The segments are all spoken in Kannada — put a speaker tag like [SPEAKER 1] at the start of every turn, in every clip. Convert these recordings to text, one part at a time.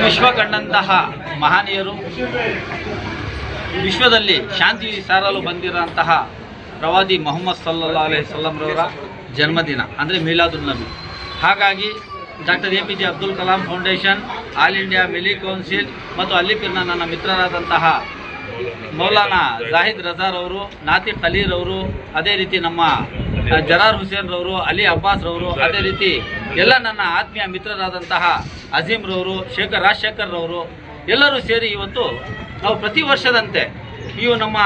[SPEAKER 1] ವಿಶ್ವ ಕಂಡಂತಹ ಮಹನೀಯರು ವಿಶ್ವದಲ್ಲಿ ಶಾಂತಿ ಸಾರಲು ಬಂದಿರೋಂತಹ ಪ್ರವಾದಿ ಮೊಹಮ್ಮದ್ ಸಲ್ಲಾ ಅಲೈಹಿ ಸಲ್ಲಂರವರ ಜನ್ಮದಿನ ಅಂದರೆ ಮೀಲಾದುಲ್ ನಬಿ ಹಾಗಾಗಿ doctor A P J Abdul Kalam foundation all India Milli council ಮತ್ತು ಅಲ್ಲಿಪಿನ ನನ್ನ ಮಿತ್ರರಾದಂತಹ ಮೌಲಾನಾ ಜಾಹಿದ್ ರಜಾರವರು ಅವರು ನಾತಿ ಖಲೀರ್ ಅವರು ಅದೇ ರೀತಿ ನಮ್ಮ ಜರಾರ್ ಹುಸೇನ್ ರವರು ಅಲಿ ಅಬ್ಬಾಸ್ರವರು ಅದೇ ರೀತಿ ಎಲ್ಲ ನನ್ನ ಆತ್ಮೀಯ ಮಿತ್ರರಾದಂತಹ ಅಜೀಮ್ರವರು, ಶೇಖರ್ ರಾಜಶೇಖರ್ ರವರು ಎಲ್ಲರೂ ಸೇರಿ ಇವತ್ತು ನಾವು ಪ್ರತಿ ವರ್ಷದಂತೆ ಇವು ನಮ್ಮ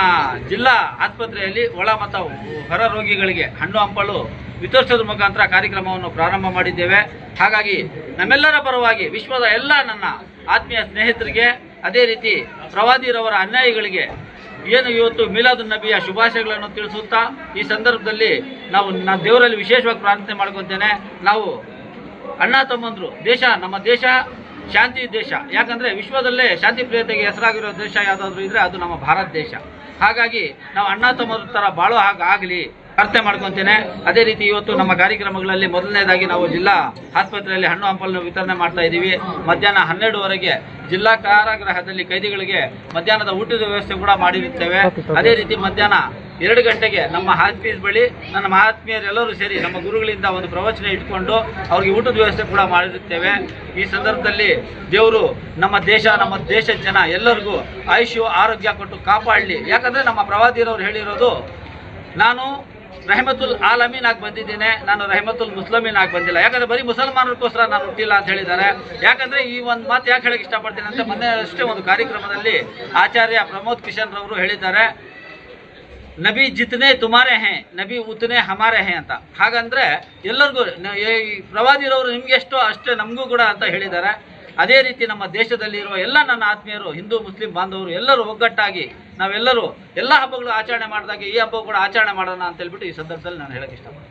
[SPEAKER 1] ಜಿಲ್ಲಾ ಆಸ್ಪತ್ರೆಯಲ್ಲಿ ಒಳ ಮತ್ತು ಹೊರ ರೋಗಿಗಳಿಗೆ ಹಣ್ಣು, ಹಂಪಲು, ವಿತರಿಸೋದ್ರ ಮುಖಾಂತರ ಕಾರ್ಯಕ್ರಮವನ್ನು ಪ್ರಾರಂಭ ಮಾಡಿದ್ದೇವೆ. ಹಾಗಾಗಿ ನಮ್ಮೆಲ್ಲರ ಪರವಾಗಿ ವಿಶ್ವದ ಎಲ್ಲ ನನ್ನ ಆತ್ಮೀಯ ಸ್ನೇಹಿತರಿಗೆ, ಅದೇ ರೀತಿ ಪ್ರವಾದಿರವರ ಅನ್ಯಾಯಿಗಳಿಗೆ ಏನು ಇವತ್ತು ಮೀಲಾದು ನಬಿಯ ಶುಭಾಶಯಗಳನ್ನು ತಿಳಿಸುತ್ತಾ ಈ ಸಂದರ್ಭದಲ್ಲಿ ನಾವು ನಾನು ದೇವರಲ್ಲಿ ವಿಶೇಷವಾಗಿ ಪ್ರಾರ್ಥನೆ ಮಾಡ್ಕೊತೇನೆ. ನಾವು ಅಣ್ಣ ತಮ್ಮಂದ್ರು, ದೇಶ, ನಮ್ಮ ದೇಶ, ಶಾಂತಿ ದೇಶ. ಯಾಕಂದ್ರೆ ವಿಶ್ವದಲ್ಲೇ ಶಾಂತಿ ಪ್ರಿಯತೆಗೆ ಹೆಸರಾಗಿರೋ ದೇಶ ಯಾವುದಾದ್ರೂ ಇದ್ರೆ ಅದು ನಮ್ಮ ಭಾರತ ದೇಶ. ಹಾಗಾಗಿ ನಾವು ಅಣ್ಣ ತಮ್ಮದ್ರ ಥರ ಬಾಳೋ ಹಾಗಾಗಲಿ ಪ್ರಾರ್ಥನೆ ಮಾಡ್ಕೊತೇನೆ. ಅದೇ ರೀತಿ ಇವತ್ತು ನಮ್ಮ ಕಾರ್ಯಕ್ರಮಗಳಲ್ಲಿ ಮೊದಲನೇದಾಗಿ ನಾವು ಜಿಲ್ಲಾ ಆಸ್ಪತ್ರೆಯಲ್ಲಿ ಹಣ್ಣು ಹಂಪಲನ್ನು ವಿತರಣೆ ಮಾಡ್ತಾ ಇದ್ದೀವಿ ಮಧ್ಯಾಹ್ನ ಹನ್ನೆರಡುವರೆಗೆ ಜಿಲ್ಲಾ ಕಾರಾಗೃಹದಲ್ಲಿ ಕೈದಿಗಳಿಗೆ ಮಧ್ಯಾಹ್ನದ ಊಟದ ವ್ಯವಸ್ಥೆ ಕೂಡ ಮಾಡಿರುತ್ತೇವೆ. ಅದೇ ರೀತಿ ಮಧ್ಯಾಹ್ನ ಎರಡು ಗಂಟೆಗೆ ನಮ್ಮ ಆಫೀಸ್ ಬಳಿ ನನ್ನ ಮಹಾತ್ಮೀಯರೆಲ್ಲರೂ ಸೇರಿ ನಮ್ಮ ಗುರುಗಳಿಂದ ಒಂದು ಪ್ರವಚನ ಇಟ್ಕೊಂಡು ಅವ್ರಿಗೆ ಊಟದ ವ್ಯವಸ್ಥೆ ಕೂಡ ಮಾಡಿರುತ್ತೇವೆ. ಈ ಸಂದರ್ಭದಲ್ಲಿ ದೇವರು ನಮ್ಮ ದೇಶ, ನಮ್ಮ ದೇಶದ ಜನ ಎಲ್ಲರಿಗೂ ಆಯುಷ್ಯು, ಆರೋಗ್ಯ ಕೊಟ್ಟು ಕಾಪಾಡಲಿ. ಯಾಕಂದ್ರೆ ನಮ್ಮ ಪ್ರವಾದಿರವ್ರು ಹೇಳಿರೋದು, ನಾನು ರೆಹಮತುಲ್ ಆಲಮೀನ್ ಆಗಿ ಬಂದಿದ್ದೇನೆ, ನಾನು ರೆಹಮತುಲ್ ಮುಸ್ಲಮೀನ್ ಆಗಿ ಬಂದಿಲ್ಲ. ಯಾಕಂದ್ರೆ ಬರೀ ಮುಸಲ್ಮಾನರಿಗೋಸ್ಕರ ನಾನು ಹುಟ್ಟಿಲ್ಲ ಅಂತ ಹೇಳಿದ್ದಾರೆ. ಯಾಕಂದ್ರೆ ಈ ಒಂದು ಮಾತು ಯಾಕೆ ಹೇಳಕ್ಕೆ ಇಷ್ಟಪಡ್ತೀನಿ ಅಂತ ಮೊನ್ನೆ ಅಷ್ಟೇ ಒಂದು ಕಾರ್ಯಕ್ರಮದಲ್ಲಿ ಆಚಾರ್ಯ ಪ್ರಮೋದ್ ಕಿಶನ್ ರವರು ಹೇಳಿದ್ದಾರೆ. ನಬಿ ಜಿತನೆ ತುಮಾರೆ ಹೇ, ನಬಿ ಉತನೆ ಹಮಾರೆ ಹೇ ಅಂತ. ಹಾಗಂದ್ರೆ ಎಲ್ಲರಿಗೂ ಪ್ರವಾದಿರವರು ನಿಮ್ಗೆ ಎಷ್ಟೋ ಅಷ್ಟೇ ನಮಗೂ ಕೂಡ ಅಂತ ಹೇಳಿದ್ದಾರೆ. ಅದೇ ರೀತಿ ನಮ್ಮ ದೇಶದಲ್ಲಿರುವ ಎಲ್ಲ ನನ್ನ ಆತ್ಮೀಯರು, ಹಿಂದೂ, ಮುಸ್ಲಿಂ ಬಾಂಧವರು, ಎಲ್ಲರೂ ಒಗ್ಗಟ್ಟಾಗಿ ನಾವೆಲ್ಲರೂ ಎಲ್ಲ ಹಬ್ಬಗಳು ಆಚರಣೆ ಮಾಡಿದಾಗ ಈ ಹಬ್ಬ ಕೂಡ ಆಚರಣೆ ಮಾಡೋಣ ಅಂತ ಹೇಳ್ಬಿಟ್ಟು ಈ ಸಂದರ್ಭದಲ್ಲಿ ನಾನು ಹೇಳಕ್ಕೆ ಇಷ್ಟಪಡ್ತೀನಿ.